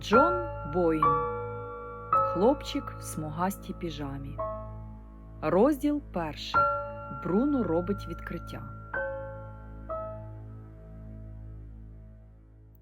Джон Боїн. Хлопчик в смугастій піжамі. Розділ перший. Бруно робить відкриття.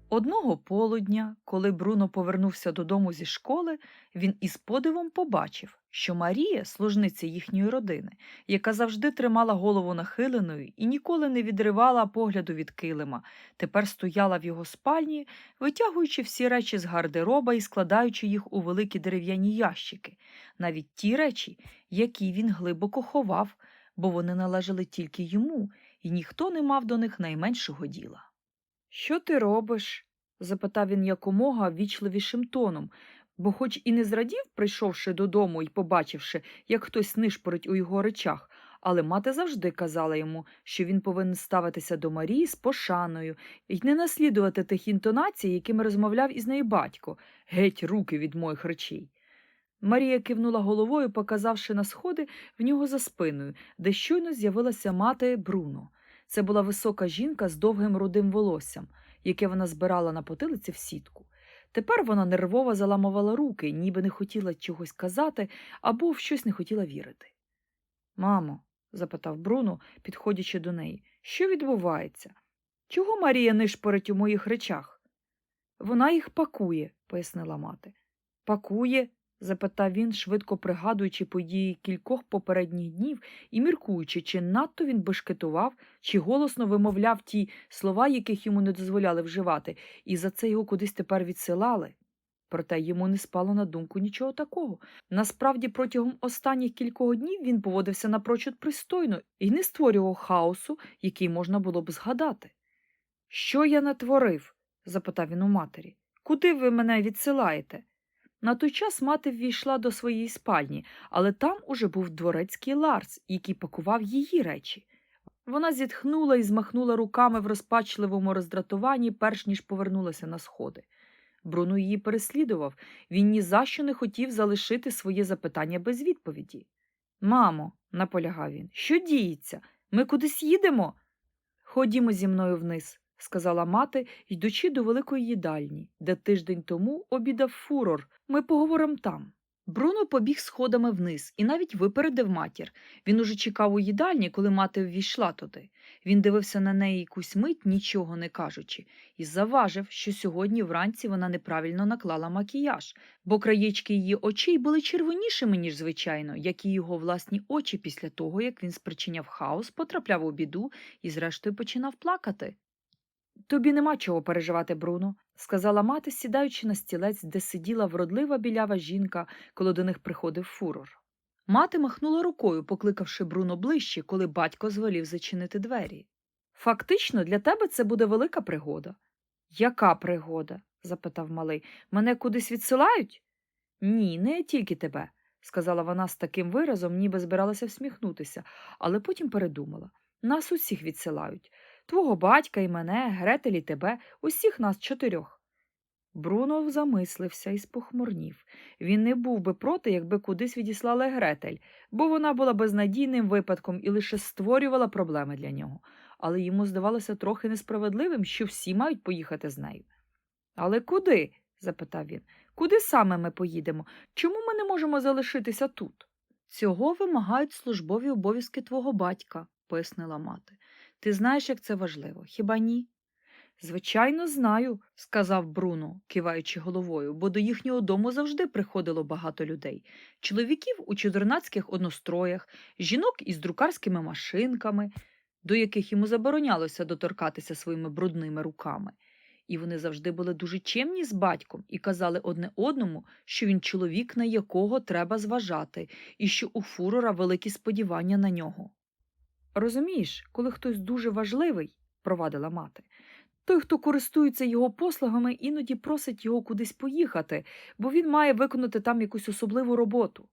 Одного полудня, коли Бруно повернувся додому зі школи, він із подивом побачив, що Марія, служниця їхньої родини, яка завжди тримала голову нахиленою і ніколи не відривала погляду від килима, тепер стояла в його спальні, витягуючи всі речі з гардероба і складаючи їх у великі дерев'яні ящики, навіть ті речі, які він глибоко ховав, бо вони належали тільки йому, і ніхто не мав до них найменшого діла. Що ти робиш? запитав він якомога ввічливішим тоном, бо, хоч і не зрадів, прийшовши додому і побачивши, як хтось нишпорить у його речах, але мати завжди казала йому, що він повинен ставитися до Марії з пошаною і не наслідувати тих інтонацій, якими розмовляв із нею батько, геть руки від моїх речей. Марія кивнула головою, показавши на сходи в нього за спиною, де щойно з'явилася мати Бруно. Це була висока жінка з довгим рудим волоссям, яке вона збирала на потилиці в сітку. Тепер вона нервово заламувала руки, ніби не хотіла чогось казати або в щось не хотіла вірити. Мамо, запитав Бруно, підходячи до неї, що відбувається? Чого Марія нишпорить у моїх речах? Вона їх пакує, пояснила мати. Пакує? Запитав він, швидко пригадуючи події кількох попередніх днів і міркуючи, чи надто він бешкетував, чи голосно вимовляв ті слова, яких йому не дозволяли вживати, і за це його кудись тепер відсилали. Проте йому не спало на думку нічого такого. Насправді, протягом останніх кількох днів він поводився напрочуд пристойно і не створював хаосу, який можна було б згадати. Що я натворив? запитав він у матері. Куди ви мене відсилаєте? На той час мати ввійшла до своєї спальні, але там уже був дворецький Ларс, який пакував її речі. Вона зітхнула і змахнула руками в розпачливому роздратуванні, перш ніж повернулася на сходи. Бруно її переслідував, він ні за що не хотів залишити своє запитання без відповіді. Мамо, наполягав він, що діється? Ми кудись їдемо? Ходімо зі мною вниз, сказала мати, йдучи до великої їдальні, де тиждень тому обідав фурор. Ми поговоримо там. Бруно побіг сходами вниз і навіть випередив матір. Він уже чекав у їдальні, коли мати ввійшла туди. Він дивився на неї якусь мить, нічого не кажучи, і заважив, що сьогодні вранці вона неправильно наклала макіяж, бо краєчки її очей були червонішими, ніж звичайно, як і його власні очі після того, як він спричиняв хаос, потрапляв у біду і, зрештою, починав плакати. Тобі нема чого переживати, Бруно, сказала мати, сідаючи на стілець, де сиділа вродлива білява жінка, коли до них приходив фурор. Мати махнула рукою, покликавши Бруно ближче, коли батько звелів зачинити двері. Фактично, для тебе це буде велика пригода. Яка пригода? запитав малий. Мене кудись відсилають? Ні, не тільки тебе, сказала вона з таким виразом, ніби збиралася всміхнутися, але потім передумала. Нас усіх відсилають. Твого батька і мене, Гретель і тебе, усіх нас чотирьох. Бруно замислився і спохмурнів. Він не був би проти, якби кудись відіслали Гретель, бо вона була безнадійним випадком і лише створювала проблеми для нього, але йому здавалося трохи несправедливим, що всі мають поїхати з нею. Але куди? запитав він. Куди саме ми поїдемо? Чому ми не можемо залишитися тут? Цього вимагають службові обов'язки твого батька, пояснила мати. Ти знаєш, як це важливо, хіба ні? Звичайно, знаю, сказав Бруно, киваючи головою, бо до їхнього дому завжди приходило багато людей чоловіків у чудернацьких одностроях, жінок із друкарськими машинками, до яких йому заборонялося доторкатися своїми брудними руками. І вони завжди були дуже чемні з батьком і казали одне одному, що він чоловік, на якого треба зважати, і що у фурора великі сподівання на нього. Розумієш, коли хтось дуже важливий, провадила мати, той, хто користується його послугами, іноді просить його кудись поїхати, бо він має виконати там якусь особливу роботу.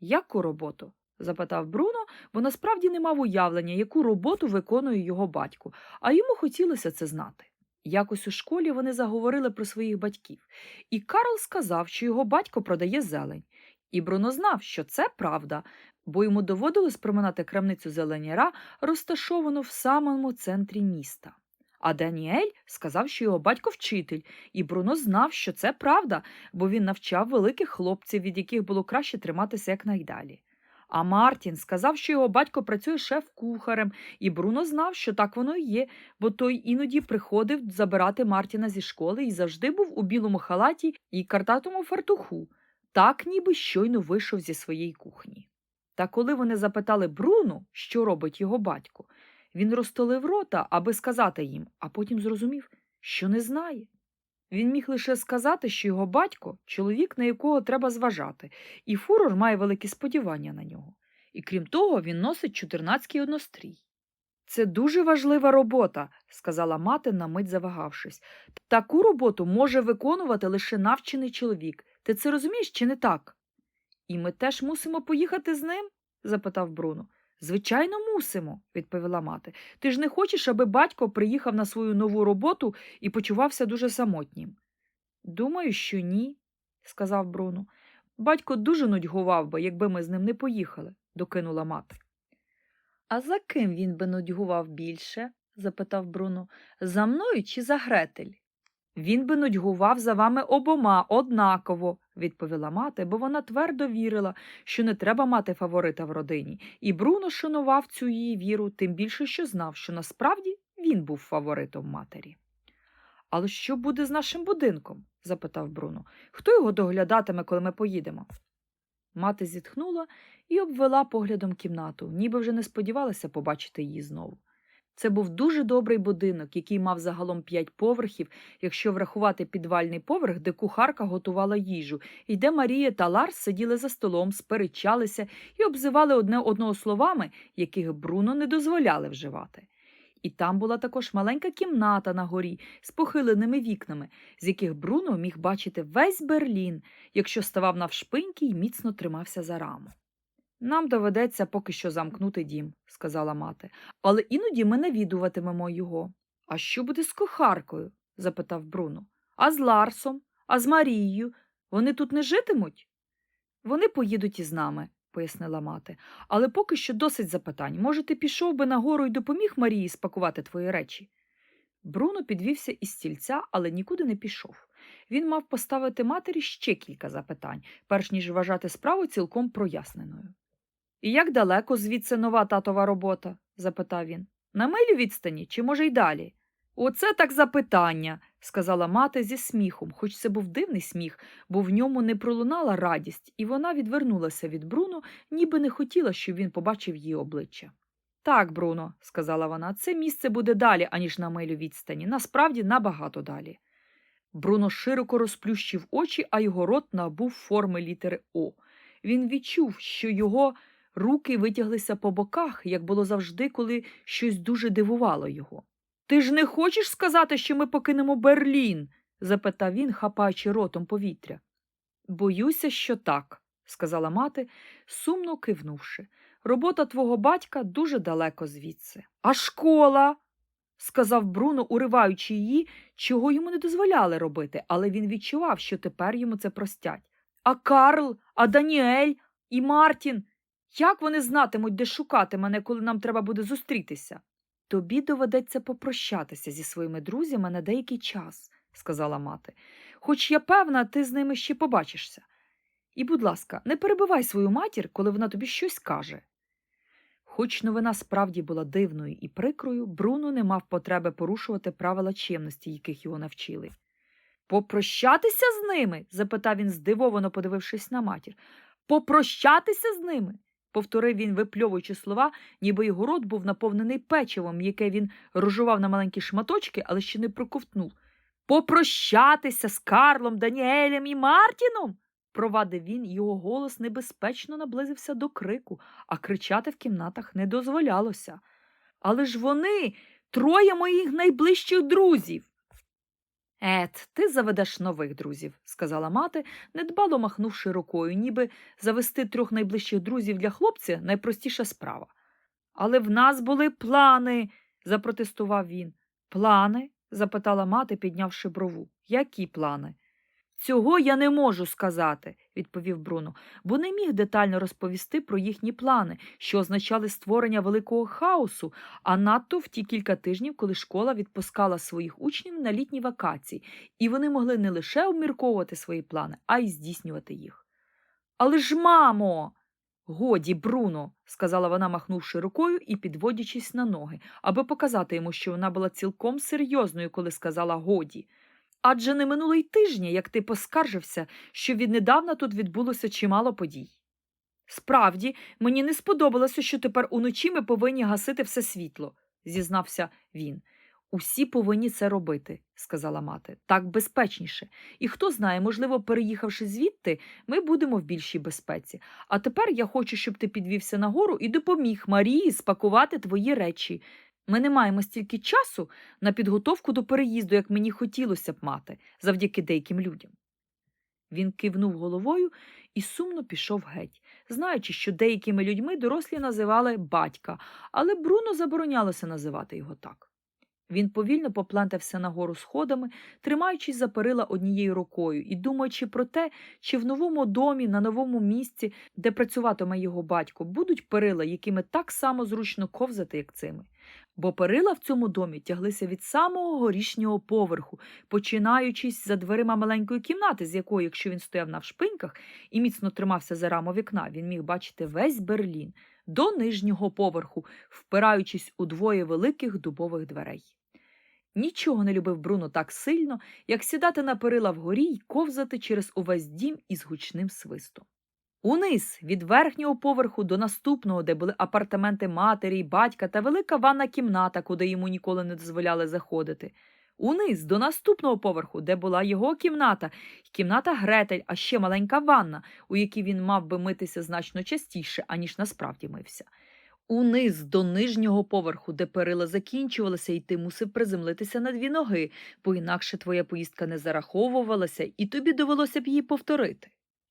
Яку роботу? запитав Бруно, бо насправді не мав уявлення, яку роботу виконує його батько, а йому хотілося це знати. Якось у школі вони заговорили про своїх батьків, і Карл сказав, що його батько продає зелень. І Бруно знав, що це правда, бо йому доводилось проминати крамницю зеленяра, розташовану в самому центрі міста. А Даніель сказав, що його батько вчитель, і Бруно знав, що це правда, бо він навчав великих хлопців, від яких було краще триматися якнайдалі. А Мартін сказав, що його батько працює шеф-кухарем, і Бруно знав, що так воно і є, бо той іноді приходив забирати Мартіна зі школи і завжди був у білому халаті і картатому фартуху, так ніби щойно вийшов зі своєї кухні. Та коли вони запитали Бруну, що робить його батько, він розтолив рота, аби сказати їм, а потім зрозумів, що не знає. Він міг лише сказати, що його батько чоловік, на якого треба зважати, і фурор має великі сподівання на нього. І крім того, він носить чотирнацький однострій. Це дуже важлива робота, сказала мати, на мить завагавшись. Таку роботу може виконувати лише навчений чоловік. Ти це розумієш чи не так? І ми теж мусимо поїхати з ним? запитав Бруно. Звичайно, мусимо, відповіла мати. Ти ж не хочеш, аби батько приїхав на свою нову роботу і почувався дуже самотнім. Думаю, що ні, сказав Бруно. Батько дуже нудьгував би, якби ми з ним не поїхали, докинула мати. А за ким він би нудьгував більше? запитав Бруно. За мною чи за Гретель? Він би нудьгував за вами обома однаково, відповіла мати, бо вона твердо вірила, що не треба мати фаворита в родині, і Бруно шанував цю її віру, тим більше, що знав, що насправді він був фаворитом матері. Але що буде з нашим будинком? запитав Бруно. Хто його доглядатиме, коли ми поїдемо? Мати зітхнула і обвела поглядом кімнату, ніби вже не сподівалася побачити її знову. Це був дуже добрий будинок, який мав загалом п'ять поверхів, якщо врахувати підвальний поверх, де кухарка готувала їжу, і де Марія та Ларс сиділи за столом, сперечалися і обзивали одне одного словами, яких Бруно не дозволяли вживати. І там була також маленька кімната на горі з похиленими вікнами, з яких Бруно міг бачити весь Берлін, якщо ставав навшпиньки і міцно тримався за раму. Нам доведеться поки що замкнути дім, сказала мати, але іноді ми навідуватимемо його. А що буде з кухаркою? запитав Бруно. А з Ларсом, а з Марією? Вони тут не житимуть? Вони поїдуть із нами, пояснила мати. Але поки що досить запитань. Може, ти пішов би нагору і допоміг Марії спакувати твої речі? Бруно підвівся із стільця, але нікуди не пішов. Він мав поставити матері ще кілька запитань, перш ніж вважати справу цілком проясненою. І як далеко звідси нова татова робота? запитав він. На милю відстані чи, може, й далі? Оце так запитання, сказала мати зі сміхом, хоч це був дивний сміх, бо в ньому не пролунала радість, і вона відвернулася від Бруно, ніби не хотіла, щоб він побачив її обличчя. Так, Бруно, сказала вона, це місце буде далі, аніж на милю відстані, насправді набагато далі. Бруно широко розплющив очі, а його рот набув форми літери О. Він відчув, що його руки витяглися по боках, як було завжди, коли щось дуже дивувало його. Ти ж не хочеш сказати, що ми покинемо Берлін? запитав він, хапаючи ротом повітря. Боюся, що так, сказала мати, сумно кивнувши. Робота твого батька дуже далеко звідси. А школа? сказав Бруно, уриваючи її, чого йому не дозволяли робити, але він відчував, що тепер йому це простять. А Карл, а Даніель і Мартін. Як вони знатимуть, де шукати мене, коли нам треба буде зустрітися? Тобі доведеться попрощатися зі своїми друзями на деякий час, сказала мати. Хоч я певна, ти з ними ще побачишся. І, будь ласка, не перебивай свою матір, коли вона тобі щось каже. Хоч новина справді була дивною і прикрою, Бруно не мав потреби порушувати правила чемності, яких його навчили. Попрощатися з ними? запитав він, здивовано подивившись на матір. Попрощатися з ними? Повторив він, випльовуючи слова, ніби його рот був наповнений печивом, яке він розжував на маленькі шматочки, але ще не проковтнув. Попрощатися з Карлом, Даніелем і Мартіном? провадив він, його голос небезпечно наблизився до крику, а кричати в кімнатах не дозволялося. Але ж вони троє моїх найближчих друзів. Ет, ти заведеш нових друзів, сказала мати, недбало махнувши рукою, ніби завести трьох найближчих друзів для хлопця найпростіша справа. Але в нас були плани, запротестував він. Плани? запитала мати, піднявши брову. Які плани? Цього я не можу сказати, відповів Бруно, бо не міг детально розповісти про їхні плани, що означали створення великого хаосу, а надто в ті кілька тижнів, коли школа відпускала своїх учнів на літні вакації, і вони могли не лише обмірковувати свої плани, а й здійснювати їх. Але ж, мамо. Годі, Бруно, сказала вона, махнувши рукою і підводячись на ноги, аби показати йому, що вона була цілком серйозною, коли сказала годі. Адже не минуло й тижня, як ти поскаржився, що віднедавна тут відбулося чимало подій. Справді, мені не сподобалося, що тепер уночі ми повинні гасити все світло, зізнався він. Усі повинні це робити, сказала мати, так безпечніше. І хто знає, можливо, переїхавши звідти, ми будемо в більшій безпеці. А тепер я хочу, щоб ти підвівся нагору і допоміг Марії спакувати твої речі. Ми не маємо стільки часу на підготовку до переїзду, як мені хотілося б мати, завдяки деяким людям. Він кивнув головою і сумно пішов геть, знаючи, що деякими людьми дорослі називали батька, але Бруно заборонялося називати його так. Він повільно поплентався нагору сходами, тримаючись за перила однією рукою і думаючи про те, чи в новому домі, на новому місці, де працюватиме його батько, будуть перила, якими так само зручно ковзати, як цими. Бо перила в цьому домі тяглися від самого горішнього поверху, починаючись за дверима маленької кімнати, з якої, якщо він стояв навшпиньках і міцно тримався за раму вікна, він міг бачити весь Берлін до нижнього поверху, впираючись у двоє великих дубових дверей. Нічого не любив Бруно так сильно, як сідати на перила вгорі й ковзати через увесь дім із гучним свистом. Униз від верхнього поверху до наступного, де були апартаменти матері й батька та велика ванна кімната, куди йому ніколи не дозволяли заходити. Униз до наступного поверху, де була його кімната, кімната Гретель, а ще маленька ванна, у якій він мав би митися значно частіше, аніж насправді мився. Униз до нижнього поверху, де перила закінчувалися, і ти мусив приземлитися на дві ноги, бо інакше твоя поїздка не зараховувалася, і тобі довелося б її повторити.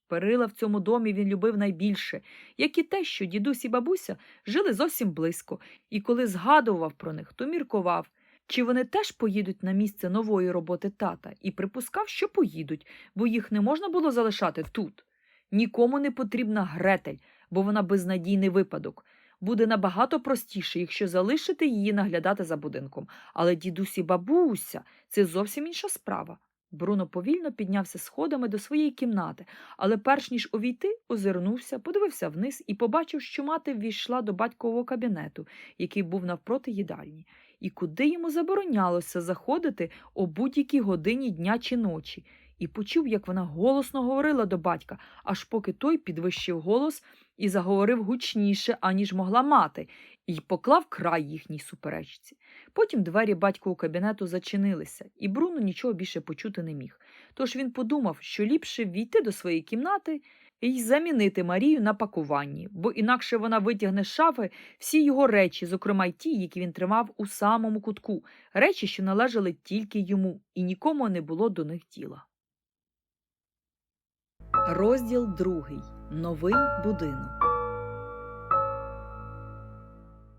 Перила в цьому домі він любив найбільше, як і те, що дідусь і бабуся жили зовсім близько, і коли згадував про них, то міркував, чи вони теж поїдуть на місце нової роботи тата, і припускав, що поїдуть, бо їх не можна було залишати тут. Нікому не потрібна Гретель, бо вона безнадійний випадок. Буде набагато простіше, якщо залишити її наглядати за будинком. Але дідусь і бабуся це зовсім інша справа. Бруно повільно піднявся сходами до своєї кімнати, але перш ніж увійти, озирнувся, подивився вниз і побачив, що мати ввійшла до батькового кабінету, який був навпроти їдальні, і куди йому заборонялося заходити о будь-якій годині дня чи ночі, і почув, як вона голосно говорила до батька, аж поки той підвищив голос і заговорив гучніше, аніж могла мати, і поклав край їхній суперечці. Потім двері батькового кабінету зачинилися, і Бруно нічого більше почути не міг. Тож він подумав, що ліпше війти до своєї кімнати і замінити Марію на пакуванні, бо інакше вона витягне з шафи всі його речі, зокрема й ті, які він тримав у самому кутку, речі, що належали тільки йому, і нікому не було до них діла. Розділ другий. Новий будинок.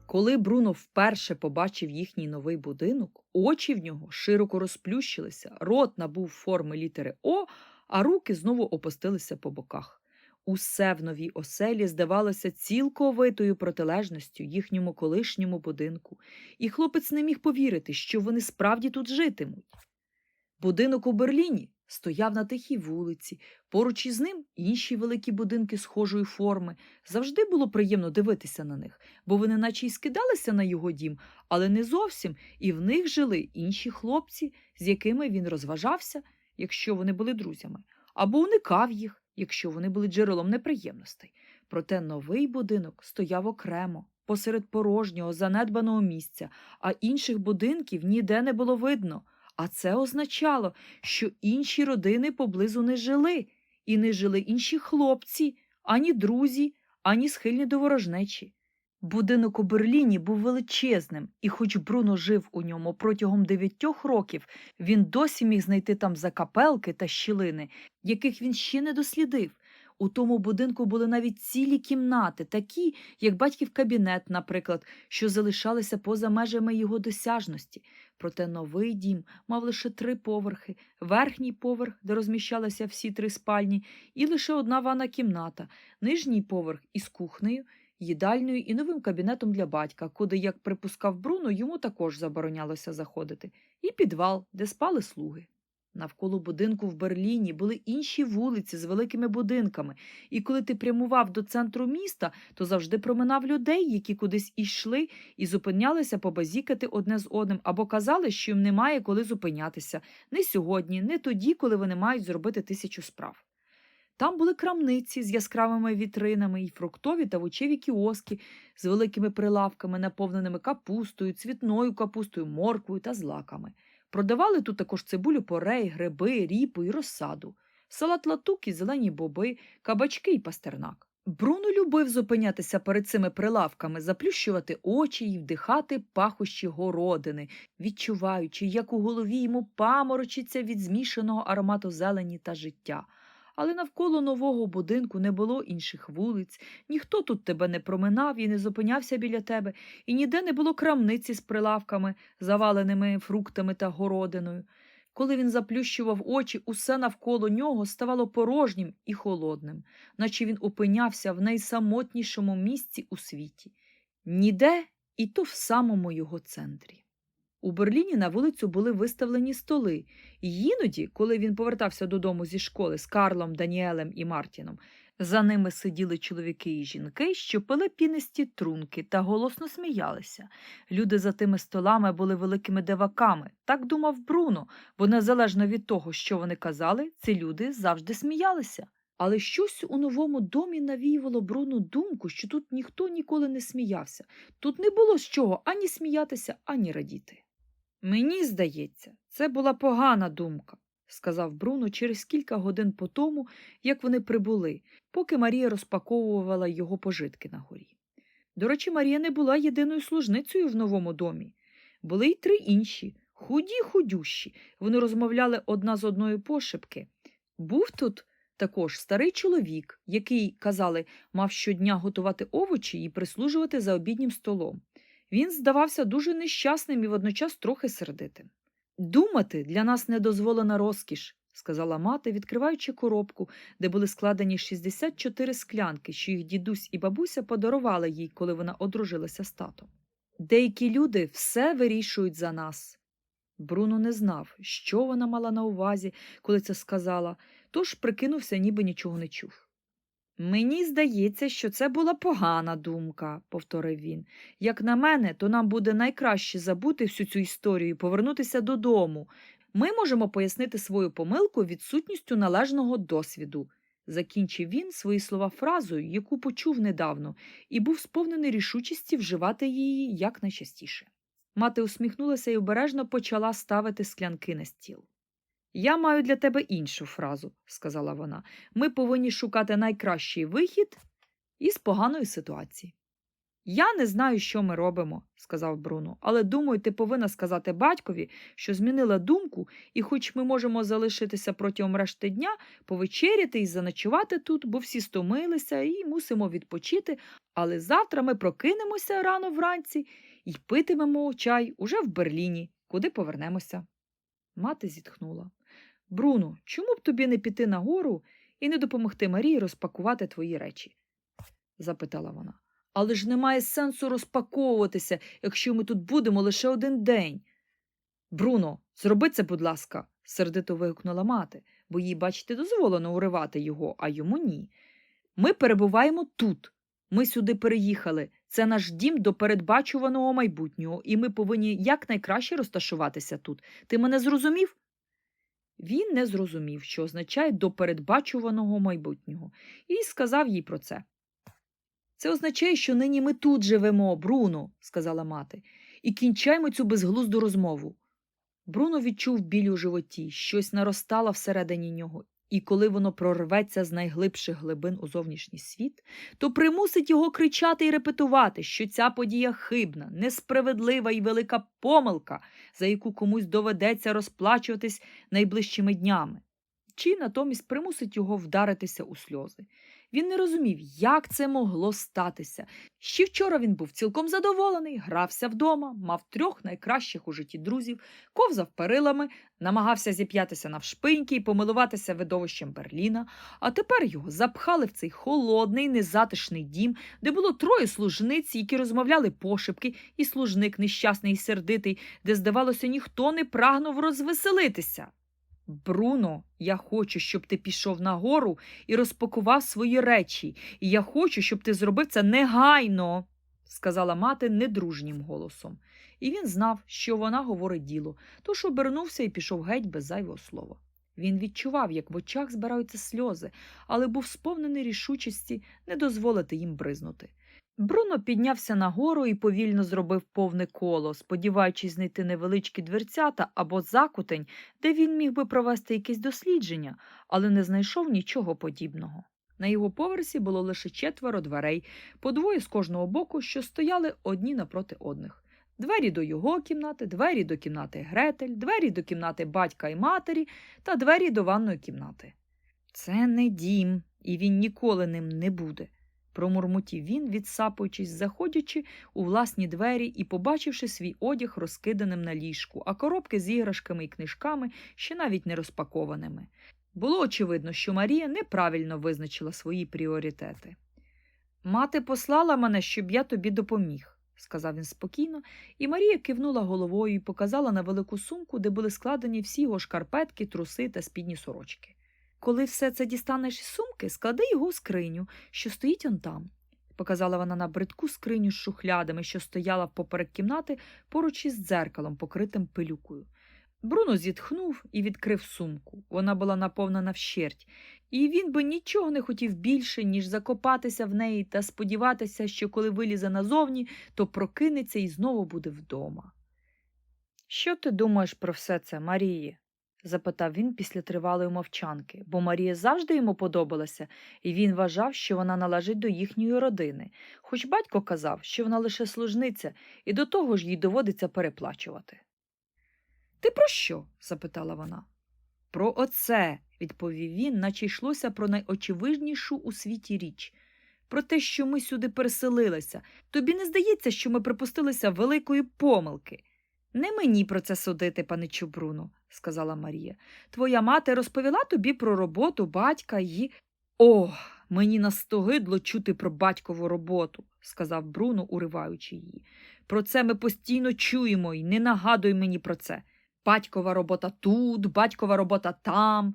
Коли Бруно вперше побачив їхній новий будинок, очі в нього широко розплющилися, рот набув форми літери О, а руки знову опустилися по боках. Усе в новій оселі здавалося цілковитою протилежністю їхньому колишньому будинку, і хлопець не міг повірити, що вони справді тут житимуть. Будинок у Берліні стояв на тихій вулиці, поруч із ним інші великі будинки схожої форми. Завжди було приємно дивитися на них, бо вони наче й скидалися на його дім, але не зовсім, і в них жили інші хлопці, з якими він розважався, якщо вони були друзями, або уникав їх, якщо вони були джерелом неприємностей. Проте новий будинок стояв окремо, посеред порожнього, занедбаного місця, а інших будинків ніде не було видно. А це означало, що інші родини поблизу не жили, і не жили інші хлопці, ані друзі, ані схильні до ворожнечі. Будинок у Берліні був величезним, і хоч Бруно жив у ньому протягом дев'ятьох років, він досі міг знайти там закапелки та щілини, яких він ще не дослідив. У тому будинку були навіть цілі кімнати, такі, як батьків кабінет, наприклад, що залишалися поза межами його досяжності. Проте новий дім мав лише три поверхи, верхній поверх, де розміщалися всі три спальні, і лише одна ванна кімната, нижній поверх із кухнею, їдальнею і новим кабінетом для батька, куди, як припускав Бруно, йому також заборонялося заходити, і підвал, де спали слуги. Навколо будинку в Берліні були інші вулиці з великими будинками, і коли ти прямував до центру міста, то завжди проминав людей, які кудись ішли і зупинялися побазікати одне з одним, або казали, що їм немає коли зупинятися не сьогодні, не тоді, коли вони мають зробити тисячу справ. Там були крамниці з яскравими вітринами і фруктові та овочеві кіоски з великими прилавками, наповненими капустою, цвітною капустою, морквою та злаками. Продавали тут також цибулю порей, гриби, ріпу і розсаду, салат латук і зелені боби, кабачки і пастернак. Бруно любив зупинятися перед цими прилавками, заплющувати очі і вдихати пахощі городини, відчуваючи, як у голові йому паморочиться від змішаного аромату зелені та життя. Але навколо нового будинку не було інших вулиць, ніхто тут тебе не проминав і не зупинявся біля тебе, і ніде не було крамниці з прилавками, заваленими фруктами та городиною. Коли він заплющував очі, усе навколо нього ставало порожнім і холодним, наче він опинявся в найсамотнішому місці у світі. Ніде і то в самому його центрі. У Берліні на вулицю були виставлені столи, і іноді, коли він повертався додому зі школи з Карлом, Даніелем і Мартіном, за ними сиділи чоловіки і жінки, що пили пінисті трунки та голосно сміялися. Люди за тими столами були великими деваками, так думав Бруно, бо незалежно від того, що вони казали, ці люди завжди сміялися. Але щось у новому домі навіювало Бруну думку, що тут ніхто ніколи не сміявся. Тут не було з чого ані сміятися, ані радіти. Мені здається, це була погана думка, сказав Бруно через кілька годин по тому, як вони прибули, поки Марія розпаковувала його пожитки на горі. До речі, Марія не була єдиною служницею в новому домі. Були й три інші, худі худющі. Вони розмовляли одна з одною пошепки. Був тут також старий чоловік, який, казали, мав щодня готувати овочі і прислужувати за обіднім столом. Він здавався дуже нещасним і водночас трохи сердитим. Думати для нас не дозволена розкіш, сказала мати, відкриваючи коробку, де були складені 64 склянки, що їх дідусь і бабуся подарували їй, коли вона одружилася з татом. Деякі люди все вирішують за нас. Бруно не знав, що вона мала на увазі, коли це сказала, тож прикинувся, ніби нічого не чув. Мені здається, що це була погана думка, повторив він. Як на мене, то нам буде найкраще забути всю цю історію і повернутися додому. Ми можемо пояснити свою помилку відсутністю належного досвіду. Закінчив він свої слова фразою, яку почув недавно, і був сповнений рішучості вживати її якнайчастіше. Мати усміхнулася і обережно почала ставити склянки на стіл. Я маю для тебе іншу фразу, сказала вона. Ми повинні шукати найкращий вихід із поганої ситуації. Я не знаю, що ми робимо, сказав Бруно, але думаю, ти повинна сказати батькові, що змінила думку, і хоч ми можемо залишитися протягом решти дня, повечеряти і заночувати тут, бо всі стомилися і мусимо відпочити, але завтра ми прокинемося рано вранці і питимемо чай уже в Берліні, куди повернемося. Мати зітхнула. Бруно, чому б тобі не піти нагору і не допомогти Марії розпакувати твої речі? запитала вона. Але ж немає сенсу розпаковуватися, якщо ми тут будемо лише один день. Бруно, зроби це, будь ласка, сердито вигукнула мати, бо їй, бачите, дозволено уривати його, а йому ні. Ми перебуваємо тут. Ми сюди переїхали. Це наш дім до передбачуваного майбутнього, і ми повинні якнайкраще розташуватися тут. Ти мене зрозумів? Він не зрозумів, що означає до передбачуваного майбутнього, і сказав їй про це. Це означає, що нині ми тут живемо, Бруно, сказала мати, і кінчаймо цю безглузду розмову. Бруно відчув біль у животі, щось наростало всередині нього, і коли воно прорветься з найглибших глибин у зовнішній світ, то примусить його кричати і репетувати, що ця подія хибна, несправедлива і велика помилка, за яку комусь доведеться розплачуватись найближчими днями. чи натомість примусить його вдаритися у сльози. Він не розумів, як це могло статися. Ще вчора він був цілком задоволений, грався вдома, мав трьох найкращих у житті друзів, ковзав перилами, намагався зіп'ятися навшпиньки і помилуватися видовищем Берліна, а тепер його запхали в цей холодний, незатишний дім, де було троє служниць, які розмовляли пошепки, і служник нещасний і сердитий, де, здавалося, ніхто не прагнув розвеселитися. Бруно, я хочу, щоб ти пішов нагору і розпакував свої речі, і я хочу, щоб ти зробив це негайно, сказала мати недружнім голосом. І він знав, що вона говорить діло, тож обернувся і пішов геть без зайвого слова. Він відчував, як в очах збираються сльози, але був сповнений рішучості не дозволити їм бризнути. Бруно піднявся нагору і повільно зробив повне коло, сподіваючись знайти невеличкі дверцята або закутень, де він міг би провести якесь дослідження, але не знайшов нічого подібного. На його поверсі було лише четверо дверей, по двоє з кожного боку, що стояли одні напроти одних. Двері до його кімнати, двері до кімнати Гретель, двері до кімнати батька і матері та двері до ванної кімнати. Це не дім, і він ніколи ним не буде промурмотів він, відсапуючись, заходячи у власні двері і побачивши свій одяг розкиданим на ліжку, а коробки з іграшками і книжками ще навіть не розпакованими. Було очевидно, що Марія неправильно визначила свої пріоритети. Мати послала мене, щоб я тобі допоміг, сказав він спокійно, і Марія кивнула головою і показала на велику сумку, де були складені всі його шкарпетки, труси та спідні сорочки. Коли все це дістанеш із сумки, склади його в скриню, що стоїть он там. Показала вона на бридку скриню з шухлядами, що стояла впоперек кімнати поруч із дзеркалом, покритим пилюкою. Бруно зітхнув і відкрив сумку. Вона була наповнена вщерть, і він би нічого не хотів більше, ніж закопатися в неї та сподіватися, що коли вилізе назовні, то прокинеться і знову буде вдома. Що ти думаєш про все це, Марії? Запитав він після тривалої мовчанки, бо Марія завжди йому подобалася, і він вважав, що вона належить до їхньої родини, хоч батько казав, що вона лише служниця, і до того ж їй доводиться переплачувати. Ти про що? запитала вона. Про оце, відповів він, наче йшлося про найочевиднішу у світі річ. Про те, що ми сюди переселилися. Тобі не здається, що ми припустилися великої помилки. Не мені про це судити, паничу Бруно, сказала Марія. Твоя мати розповіла тобі про роботу батька і. О, мені настогидло чути про батькову роботу, сказав Бруно, уриваючи її. Про це ми постійно чуємо і не нагадуй мені про це. Батькова робота тут, батькова робота там.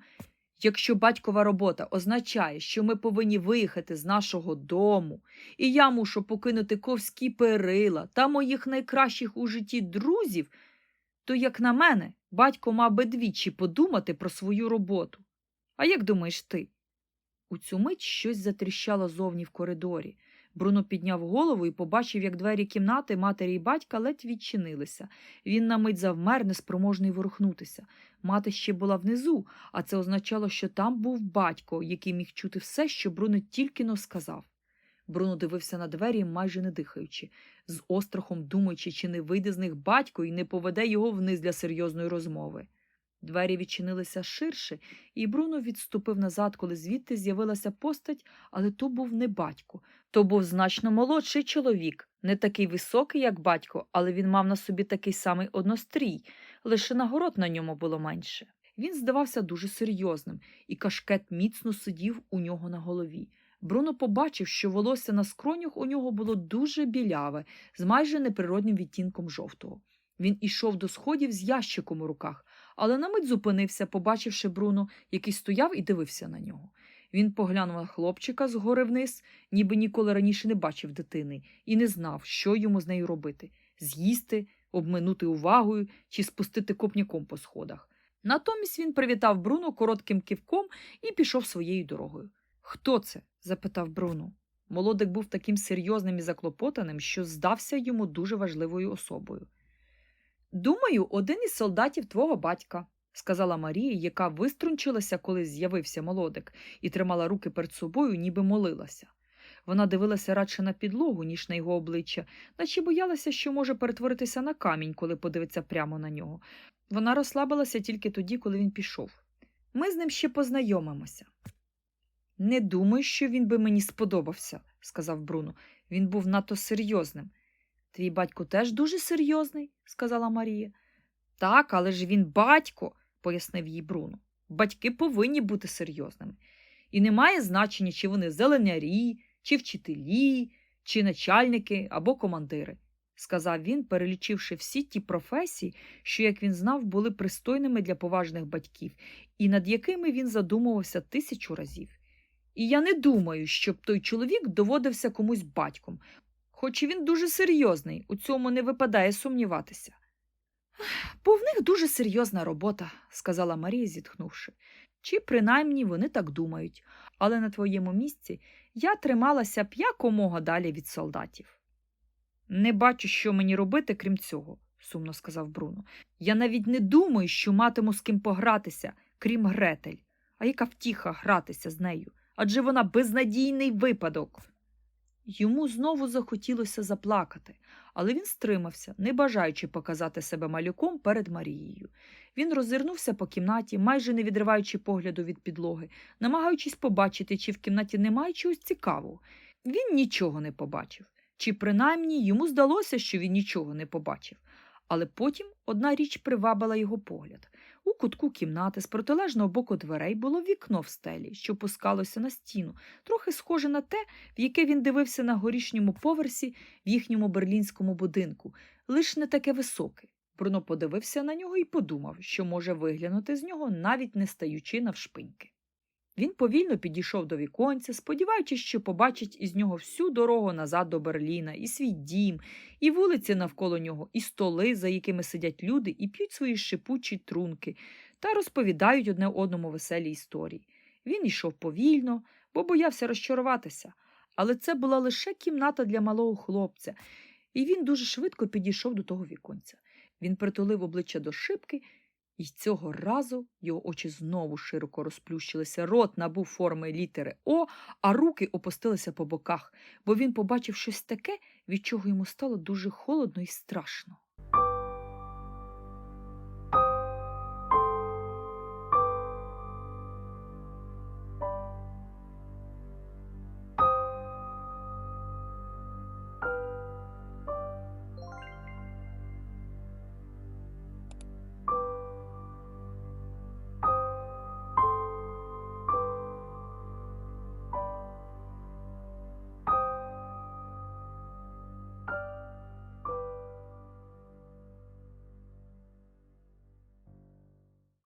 Якщо батькова робота означає, що ми повинні виїхати з нашого дому, і я мушу покинути ковські перила та моїх найкращих у житті друзів, то, як на мене, батько мав би двічі подумати про свою роботу. А як думаєш ти? У цю мить щось затріщало зовні в коридорі. Бруно підняв голову і побачив, як двері кімнати матері і батька ледь відчинилися. Він на мить завмер, неспроможний ворухнутися. Мати ще була внизу, а це означало, що там був батько, який міг чути все, що Бруно тільки но сказав. Бруно дивився на двері, майже не дихаючи, з острахом думаючи, чи не вийде з них батько і не поведе його вниз для серйозної розмови. Двері відчинилися ширше, і Бруно відступив назад, коли звідти з'явилася постать, але то був не батько. То був значно молодший чоловік, не такий високий, як батько, але він мав на собі такий самий однострій, лише нагород на ньому було менше. Він здавався дуже серйозним, і кашкет міцно сидів у нього на голові. Бруно побачив, що волосся на скронях у нього було дуже біляве, з майже неприроднім відтінком жовтого. Він ішов до сходів з ящиком у руках, але на мить зупинився, побачивши Бруно, який стояв і дивився на нього. Він поглянув на хлопчика згори вниз, ніби ніколи раніше не бачив дитини, і не знав, що йому з нею робити з'їсти, обминути увагою чи спустити копняком по сходах. Натомість він привітав Бруно коротким кивком і пішов своєю дорогою. Хто це? запитав Бруно. Молодик був таким серйозним і заклопотаним, що здався йому дуже важливою особою. Думаю, один із солдатів твого батька, сказала Марія, яка виструнчилася, коли з'явився молодик, і тримала руки перед собою, ніби молилася. Вона дивилася радше на підлогу, ніж на його обличчя, наче боялася, що може перетворитися на камінь, коли подивиться прямо на нього. Вона розслабилася тільки тоді, коли він пішов. Ми з ним ще познайомимося. Не думаю, що він би мені сподобався, сказав Бруно. Він був надто серйозним. Твій батько теж дуже серйозний, сказала Марія. Так, але ж він батько, пояснив їй Бруно. Батьки повинні бути серйозними. І немає значення, чи вони зеленярі, чи вчителі, чи начальники або командири, сказав він, перелічивши всі ті професії, що, як він знав, були пристойними для поважних батьків, і над якими він задумувався тисячу разів. І я не думаю, щоб той чоловік доводився комусь батьком, хоч і він дуже серйозний, у цьому не випадає сумніватися. Бо в них дуже серйозна робота, сказала Марія, зітхнувши. Чи принаймні вони так думають, але на твоєму місці я трималася б якомога далі від солдатів. Не бачу, що мені робити, крім цього, сумно сказав Бруно. Я навіть не думаю, що матиму з ким погратися, крім Гретель. А яка втіха гратися з нею? Адже вона безнадійний випадок. Йому знову захотілося заплакати, але він стримався, не бажаючи показати себе малюком перед Марією. Він роззирнувся по кімнаті, майже не відриваючи погляду від підлоги, намагаючись побачити, чи в кімнаті немає чогось цікавого. Він нічого не побачив, чи принаймні йому здалося, що він нічого не побачив. Але потім одна річ привабила його погляд. У кутку кімнати з протилежного боку дверей було вікно в стелі, що пускалося на стіну, трохи схоже на те, в яке він дивився на горішньому поверсі в їхньому берлінському будинку, лиш не таке високе. Бруно подивився на нього і подумав, що може виглянути з нього, навіть не стаючи навшпиньки. Він повільно підійшов до віконця, сподіваючись, що побачить із нього всю дорогу назад до Берліна, і свій дім, і вулиці навколо нього, і столи, за якими сидять люди і п'ють свої шипучі трунки та розповідають одне одному веселі історії. Він йшов повільно, бо боявся розчаруватися, але це була лише кімната для малого хлопця, і він дуже швидко підійшов до того віконця. Він притулив обличчя до шибки, і цього разу його очі знову широко розплющилися, рот набув форми літери О, а руки опустилися по боках, бо він побачив щось таке, від чого йому стало дуже холодно і страшно.